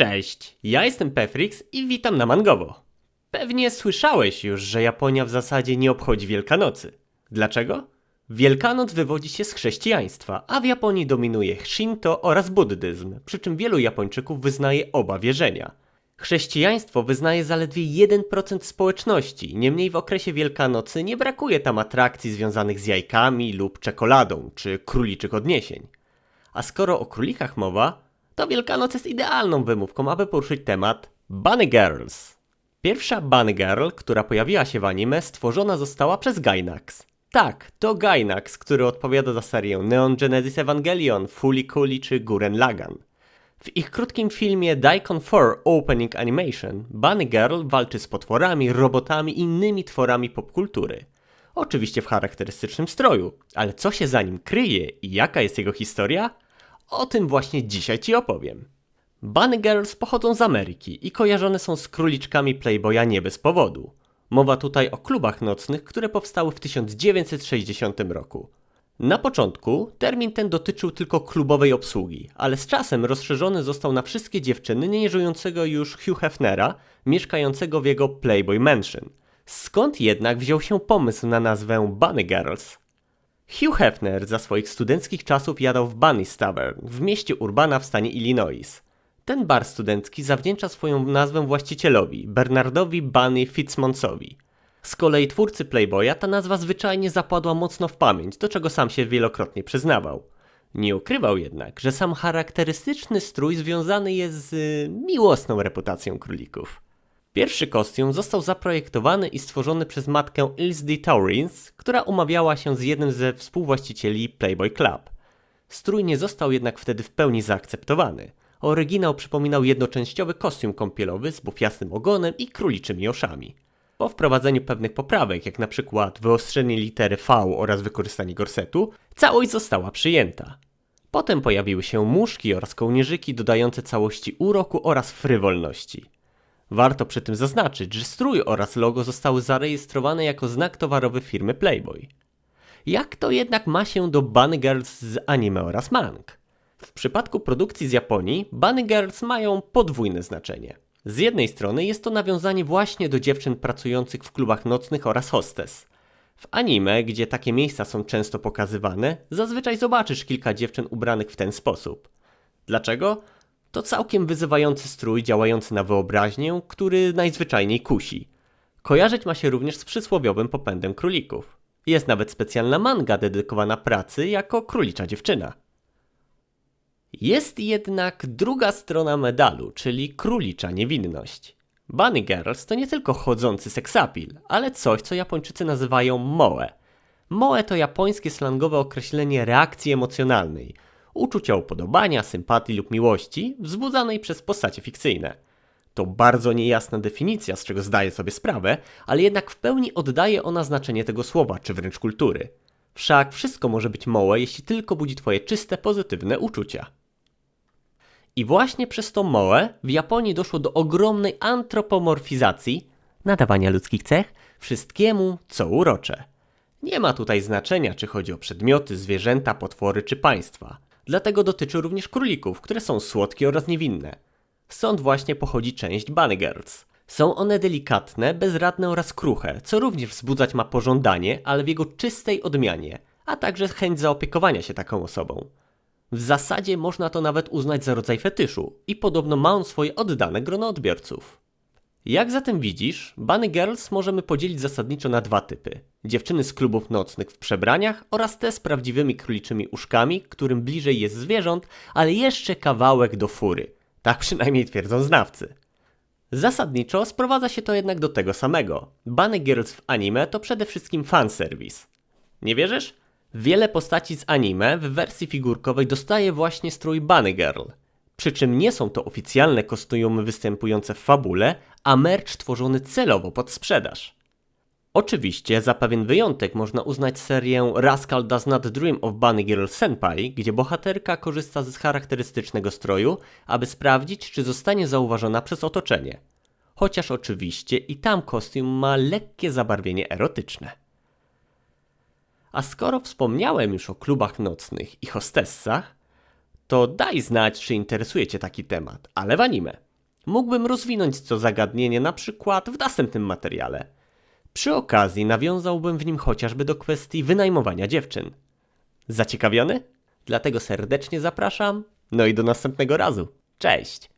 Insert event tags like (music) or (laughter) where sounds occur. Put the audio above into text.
Cześć, ja jestem Pefrix i witam na Mangowo. Pewnie słyszałeś już, że Japonia w zasadzie nie obchodzi Wielkanocy. Dlaczego? Wielkanoc wywodzi się z chrześcijaństwa, a w Japonii dominuje Shinto oraz buddyzm, przy czym wielu Japończyków wyznaje oba wierzenia. Chrześcijaństwo wyznaje zaledwie 1% społeczności, niemniej w okresie Wielkanocy nie brakuje tam atrakcji związanych z jajkami lub czekoladą czy króliczych odniesień. A skoro o królikach mowa, to Wielkanoc jest idealną wymówką, aby poruszyć temat Bunny Girls. Pierwsza Bunny Girl, która pojawiła się w anime, stworzona została przez Gainax. Tak, to Gainax, który odpowiada za serię Neon Genesis Evangelion, Cooley czy Guren Lagan. W ich krótkim filmie Daikon 4 Opening Animation Bunny Girl walczy z potworami, robotami i innymi tworami popkultury. Oczywiście w charakterystycznym stroju, ale co się za nim kryje i jaka jest jego historia? O tym właśnie dzisiaj Ci opowiem. Bunny Girls pochodzą z Ameryki i kojarzone są z króliczkami Playboya nie bez powodu. Mowa tutaj o klubach nocnych, które powstały w 1960 roku. Na początku termin ten dotyczył tylko klubowej obsługi, ale z czasem rozszerzony został na wszystkie dziewczyny nieżyjącego już Hugh Hefnera, mieszkającego w jego Playboy Mansion. Skąd jednak wziął się pomysł na nazwę Bunny Girls? Hugh Hefner za swoich studenckich czasów jadał w Bunny's Tavern w mieście Urbana w stanie Illinois. Ten bar studencki zawdzięcza swoją nazwę właścicielowi, Bernardowi Bunny Fitzmonsowi. Z kolei twórcy Playboya ta nazwa zwyczajnie zapadła mocno w pamięć, do czego sam się wielokrotnie przyznawał. Nie ukrywał jednak, że sam charakterystyczny strój związany jest z miłosną reputacją królików. Pierwszy kostium został zaprojektowany i stworzony przez matkę Ilse D. Taurins, która umawiała się z jednym ze współwłaścicieli Playboy Club. Strój nie został jednak wtedy w pełni zaakceptowany. Oryginał przypominał jednoczęściowy kostium kąpielowy z bufiastym ogonem i króliczymi oszami. Po wprowadzeniu pewnych poprawek, jak na przykład wyostrzenie litery V oraz wykorzystanie gorsetu, całość została przyjęta. Potem pojawiły się muszki oraz kołnierzyki dodające całości uroku oraz frywolności. Warto przy tym zaznaczyć, że strój oraz logo zostały zarejestrowane jako znak towarowy firmy Playboy. Jak to jednak ma się do Bunny Girls z anime oraz mang? W przypadku produkcji z Japonii Bunny Girls mają podwójne znaczenie. Z jednej strony jest to nawiązanie właśnie do dziewczyn pracujących w klubach nocnych oraz hostes. W anime, gdzie takie miejsca są często pokazywane, zazwyczaj zobaczysz kilka dziewczyn ubranych w ten sposób. Dlaczego? To całkiem wyzywający strój działający na wyobraźnię, który najzwyczajniej kusi. Kojarzyć ma się również z przysłowiowym popędem królików. Jest nawet specjalna manga dedykowana pracy jako królicza dziewczyna. Jest jednak druga strona medalu, czyli królicza niewinność. Bunny Girls to nie tylko chodzący seksapil, ale coś, co Japończycy nazywają moe. Moe to japońskie slangowe określenie reakcji emocjonalnej, uczucia upodobania, sympatii lub miłości wzbudzanej przez postacie fikcyjne. To bardzo niejasna definicja, z czego zdaję sobie sprawę, ale jednak w pełni oddaje ona znaczenie tego słowa, czy wręcz kultury. Wszak wszystko może być moe, jeśli tylko budzi twoje czyste, pozytywne uczucia. I właśnie przez to moe w Japonii doszło do ogromnej antropomorfizacji, nadawania ludzkich cech wszystkiemu, co urocze. Nie ma tutaj znaczenia, czy chodzi o przedmioty, zwierzęta, potwory czy państwa. Dlatego dotyczy również królików, które są słodkie oraz niewinne. Stąd właśnie pochodzi część Bunny Girls. Są one delikatne, bezradne oraz kruche, co również wzbudzać ma pożądanie, ale w jego czystej odmianie, a także chęć zaopiekowania się taką osobą. W zasadzie można to nawet uznać za rodzaj fetyszu i podobno ma on swoje oddane grono odbiorców. Jak zatem widzisz, Bunny Girls możemy podzielić zasadniczo na dwa typy. Dziewczyny z klubów nocnych w przebraniach oraz te z prawdziwymi króliczymi uszkami, którym bliżej jest zwierząt, ale jeszcze kawałek do fury. Tak (laughs) przynajmniej twierdzą znawcy. Zasadniczo sprowadza się to jednak do tego samego. Bunny Girls w anime to przede wszystkim fanserwis. Nie wierzysz? Wiele postaci z anime w wersji figurkowej dostaje właśnie strój Bunny Girl. Przy czym nie są to oficjalne kostiumy występujące w fabule, a merch tworzony celowo pod sprzedaż. Oczywiście, za pewien wyjątek można uznać serię Rascal Does Not Dream of Bunny Girl Senpai, gdzie bohaterka korzysta z charakterystycznego stroju, aby sprawdzić, czy zostanie zauważona przez otoczenie. Chociaż oczywiście i tam kostium ma lekkie zabarwienie erotyczne. A skoro wspomniałem już o klubach nocnych i hostessach, to daj znać, czy interesuje Cię taki temat, ale w anime. Mógłbym rozwinąć to zagadnienie na przykład w następnym materiale. Przy okazji nawiązałbym w nim chociażby do kwestii wynajmowania dziewczyn. Zaciekawiony? Dlatego serdecznie zapraszam. No i do następnego razu. Cześć!